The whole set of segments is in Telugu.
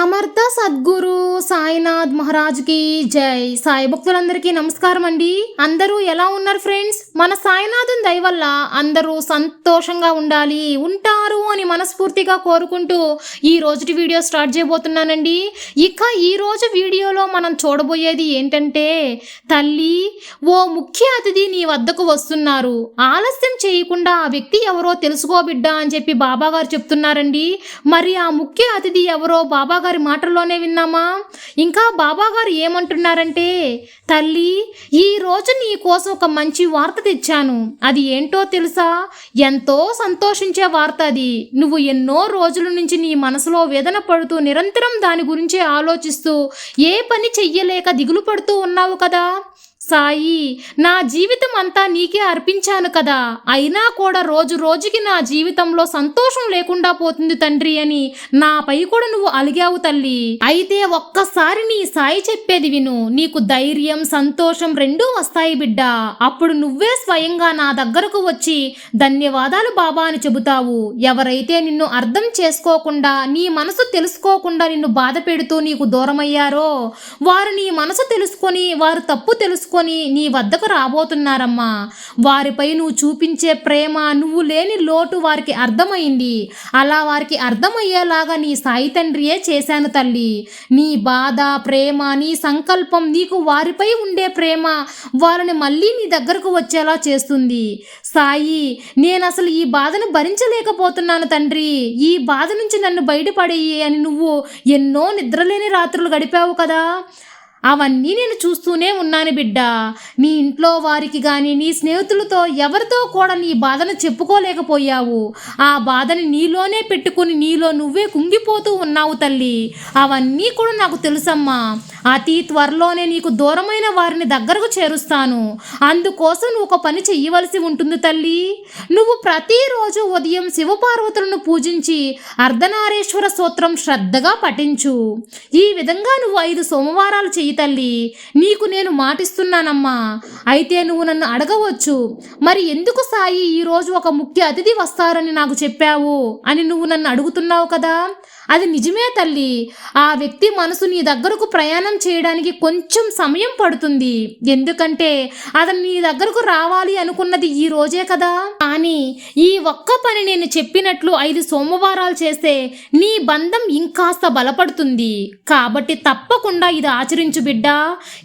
సమర్థ సద్గురు సాయినాథ్ మహారాజ్కి జై. సాయి భక్తులందరికీ నమస్కారం అండి. అందరూ ఎలా ఉన్నారు ఫ్రెండ్స్? మన సాయినాథుని దయ వల్ల అందరూ సంతోషంగా ఉండాలి ఉంటారు అని మనస్ఫూర్తిగా కోరుకుంటూ ఈ రోజుటి వీడియో స్టార్ట్ చేయబోతున్నానండి. ఇక ఈ రోజు వీడియోలో మనం చూడబోయేది ఏంటంటే తల్లి ఓ ముఖ్య అతిథి నీ వద్దకు వస్తున్నారు. ఆలస్యం చేయకుండా ఆ వ్యక్తి ఎవరో తెలుసుకో బిడ్డ అని చెప్పి బాబాగారు చెప్తున్నారండి. మరి ఆ ముఖ్య అతిథి ఎవరో బాబాగారు గారి మాటల్లోనే విన్నామా? ఇంకా బాబాగారు ఏమంటున్నారంటే తల్లి ఈ రోజు నీ కోసం ఒక మంచి వార్త తెచ్చాను. అది ఏంటో తెలుసా? ఎంతో సంతోషించే వార్త అది. నువ్వు ఎన్నో రోజుల నుంచి నీ మనసులో వేదన పడుతూ నిరంతరం దాని గురించే ఆలోచిస్తూ ఏ పని చెయ్యలేక దిగులు పడుతూ ఉన్నావు కదా? సాయి నా జీవితం అంతా నీకే అర్పించాను కదా. అయినా కూడా రోజు రోజుకి నా జీవితంలో సంతోషం లేకుండా పోతుంది తండ్రి అని నాపై కూడా నువ్వు అలిగావు తల్లి. అయితే ఒక్కసారి నీ సాయి చెప్పేది విను. నీకు ధైర్యం సంతోషం రెండూ వస్తాయి బిడ్డ. అప్పుడు నువ్వే స్వయంగా నా దగ్గరకు వచ్చి ధన్యవాదాలు బాబా అని చెబుతావు. ఎవరైతే నిన్ను అర్థం చేసుకోకుండా నీ మనసు తెలుసుకోకుండా నిన్ను బాధ పెడుతూ నీకు దూరమయ్యారో వారు నీ మనసు తెలుసుకొని వారు తప్పు తెలుసుకొని నీ వద్దకు రాబోతున్నారమ్మా. వారిపై నువ్వు చూపించే ప్రేమ నువ్వు లేని లోటు వారికి అర్థమైంది. అలా వారికి అర్థమయ్యేలాగా నీ సాయి తండ్రియే చేశాను తల్లి. నీ బాధ ప్రేమ నీ సంకల్పం నీకు వారిపై ఉండే ప్రేమ వారిని మళ్ళీ నీ దగ్గరకు వచ్చేలా చేస్తుంది. సాయి నేను అసలు ఈ బాధను భరించలేకపోతున్నాను తండ్రి. ఈ బాధ నుంచి నన్ను బయటపడేయి అని నువ్వు ఎన్నో నిద్రలేని రాత్రులు గడిపావు కదా. అవన్నీ నేను చూస్తూనే ఉన్నాను బిడ్డ. నీ ఇంట్లో వారికి కానీ నీ స్నేహితులతో ఎవరితో కూడా నీ బాధను చెప్పుకోలేకపోయావు. ఆ బాధని నీలోనే పెట్టుకుని నీలో నువ్వే కుంగిపోతూ ఉన్నావు తల్లి. అవన్నీ కూడా నాకు తెలుసమ్మా. అతి త్వరలోనే నీకు దూరమైన వారిని దగ్గరకు చేరుస్తాను. అందుకోసం నువ్వు ఒక పని చెయ్యవలసి ఉంటుంది తల్లి. నువ్వు ప్రతిరోజు ఉదయం శివపార్వతులను పూజించి అర్ధనారేశ్వర స్తోత్రం శ్రద్ధగా పఠించు. ఈ విధంగా నువ్వు ఐదు సోమవారాలు చెయ్యి తల్లి నీకు నేను మాటిస్తున్నానమ్మా. అయితే నువ్వు నన్ను అడగవచ్చు. మరి ఎందుకు సాయి ఈరోజు ఒక ముఖ్య అతిథి వస్తారని నాకు చెప్పావు అని నువ్వు నన్ను అడుగుతున్నావు కదా? అది నిజమే తల్లి. ఆ వ్యక్తి మనసు నీ దగ్గరకు ప్రయాణం చేయడానికి కొంచెం సమయం పడుతుంది. ఎందుకంటే అతను నీ దగ్గరకు రావాలి అనుకున్నది ఈ రోజే కదా? కానీ ఈ ఒక్క పని నేను చెప్పినట్లు ఐదు సోమవారాలు చేస్తే నీ బంధం ఇంకాస్త బలపడుతుంది. కాబట్టి తప్పకుండా ఇది ఆచరించు బిడ్డ.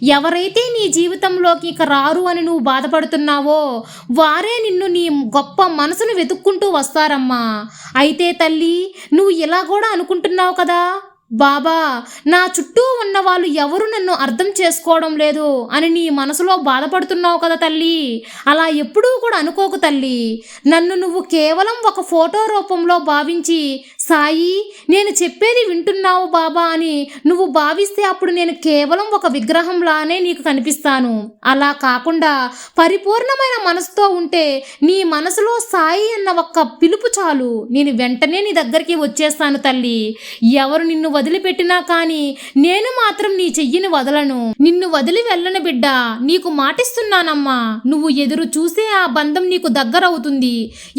ఎవరైతే నీ జీవితంలోకి ఇక రారు అని నువ్వు బాధపడుతున్నావో వారే నిన్ను నీ గొప్ప మనసును వెతుక్కుంటూ వస్తారమ్మా. అయితే తల్లి నువ్వు ఇలా కూడా అనుకుంటున్నావు కదా? బాబా నా చుట్టూ ఉన్న వాళ్ళు ఎవరు నన్ను అర్థం చేసుకోవడం లేదు అని నీ మనసులో బాధపడుతున్నావు కదా తల్లి. అలా ఎప్పుడూ కూడా అనుకోకు తల్లి. నన్ను నువ్వు కేవలం ఒక ఫోటో రూపంలో భావించి సాయి నేను చెప్పేది వింటున్నావు బాబా అని నువ్వు భావిస్తే అప్పుడు నేను కేవలం ఒక విగ్రహంలానే నీకు కనిపిస్తాను. అలా కాకుండా పరిపూర్ణమైన మనసుతో ఉంటే నీ మనసులో సాయి అన్న ఒక్క పిలుపు చాలు. నేను వెంటనే నీ దగ్గరికి వచ్చేస్తాను తల్లి. ఎవరు నిన్ను వదిలిపెట్టినా కానీ నేను మాత్రం నీ చెయ్యిని వదలను. నిన్ను వదిలి వెళ్ళను బిడ్డ. నీకు మాటిస్తున్నానమ్మా. నువ్వు ఎదురు చూసే ఆ బంధం నీకు దగ్గరవుతుంది.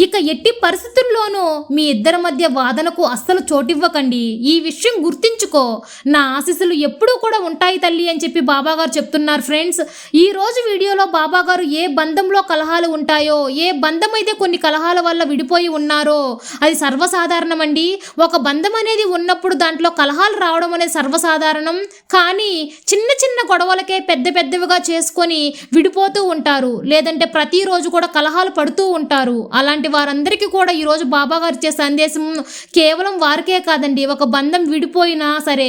ఇక ఎట్టి పరిస్థితుల్లోనూ మీ ఇద్దరి మధ్య వాదనకు అస్సలు చోటివ్వకండి. ఈ విషయం గుర్తించుకో. నా ఆశీస్సులు ఎప్పుడూ కూడా ఉంటాయి తల్లి అని చెప్పి బాబాగారు చెప్తున్నారు ఫ్రెండ్స్. ఈ రోజు వీడియోలో బాబాగారు ఏ బంధంలో కలహాలు ఉంటాయో ఏ బంధం అయితే కొన్ని కలహాల వల్ల విడిపోయి ఉన్నారో అది సర్వసాధారణం అండి ఒక బంధం అనేది ఉన్నప్పుడు దాంట్లో కలహాలు రావడం అనేది సర్వసాధారణం. కానీ చిన్న చిన్న గొడవలకే పెద్ద పెద్దవిగా చేసుకొని విడిపోతూ ఉంటారు. లేదంటే ప్రతిరోజు కూడా కలహాలు పడుతూ ఉంటారు. అలాంటి వారందరికీ కూడా ఈరోజు బాబా గారు ఇచ్చే సందేశం కేవలం వారికే కాదండి. ఒక బంధం విడిపోయినా సరే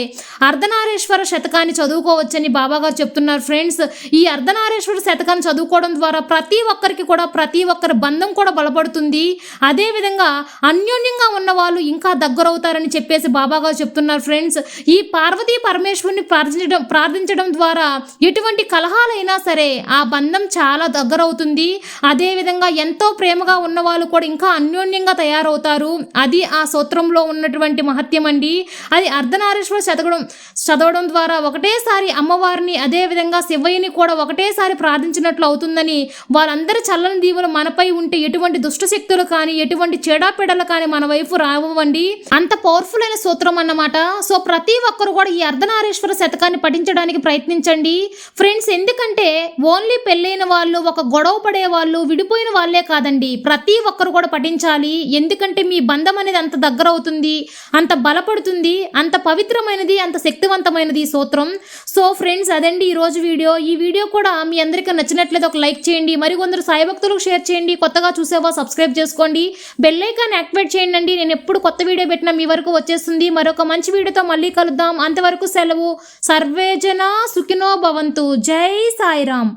అర్ధనారేశ్వర శతకాన్ని చదువుకోవచ్చని బాబా గారు చెప్తున్నారు ఫ్రెండ్స్. ఈ అర్ధనారేశ్వర శతకాన్ని చదువుకోవడం ద్వారా ప్రతి ఒక్కరికి కూడా ప్రతి ఒక్కరి బంధం కూడా బలపడుతుంది. అదేవిధంగా అన్యోన్యంగా ఉన్న వాళ్ళు ఇంకా దగ్గరవుతారని చెప్పేసి బాబా గారు చెప్తున్నారు ఫ్రెండ్స్ ఈ పార్వతీ పరమేశ్వరుని ప్రార్థించడం ప్రార్థించడం ద్వారా ఎటువంటి కలహాలైనా సరే ఆ బంధం చాలా దగ్గరవుతుంది. అదేవిధంగా ఎంతో ప్రేమగా ఉన్న వాళ్ళు కూడా ఇంకా అన్యోన్యంగా తయారవుతారు. అది ఆ సూత్రంలో ఉన్నటువంటి మహత్యం అండి. అది అర్ధనారీశ్వర చదవడం చదవడం ద్వారా ఒకటేసారి అమ్మవారిని అదేవిధంగా శివయ్యని కూడా ఒకటేసారి ప్రార్థించినట్లు అవుతుందని వారందరి చల్లని దీవులు మనపై ఉంటే ఎటువంటి దుష్టశక్తులు కానీ ఎటువంటి చెడాపెడలు కానీ మన వైపు రావండి. అంత పవర్ఫుల్ అయిన సూత్రం అన్నమాట. సో ప్రతి ఒక్కరు కూడా ఈ అర్ధనారీశ్వర శతకాన్ని పఠించడానికి ప్రయత్నించండి. ఫ్రెండ్స్ ఎందుకంటే ఓన్లీ పెళ్ళైన వాళ్ళు ఒక గొడవ పడే వాళ్ళు విడిపోయిన వాళ్ళే కాదండి. ప్రతి ఒక్కరు కూడా పఠించాలి. ఎందుకంటే మీ బంధం అనేది అంత దగ్గర అవుతుంది అంత బలపడుతుంది అంత పవిత్రమైనది అంత శక్తివంతమైనది ఈ సూత్రం. సో ఫ్రెండ్స్ అదండి ఈ రోజు వీడియో. ఈ వీడియో కూడా మీ అందరికీ నచ్చినట్లయితే ఒక లైక్ చేయండి. మరి కొందరు సాయి భక్తులకు షేర్ చేయండి. కొత్తగా చూసేవా సబ్స్క్రైబ్ చేసుకోండి. బెల్ ఐకాన్ యాక్టివేట్ చేయండి అండి. నేను ఎప్పుడు కొత్త వీడియో పెట్టినా మీ వరకు వచ్చేస్తుంది. మరొక మంచి వీడియో వీడియోతో మళ్ళీ కలుద్దాం. అంతవరకు సెలవు. సర్వేజన సుఖినో భవంతు. జై సాయిరామ్.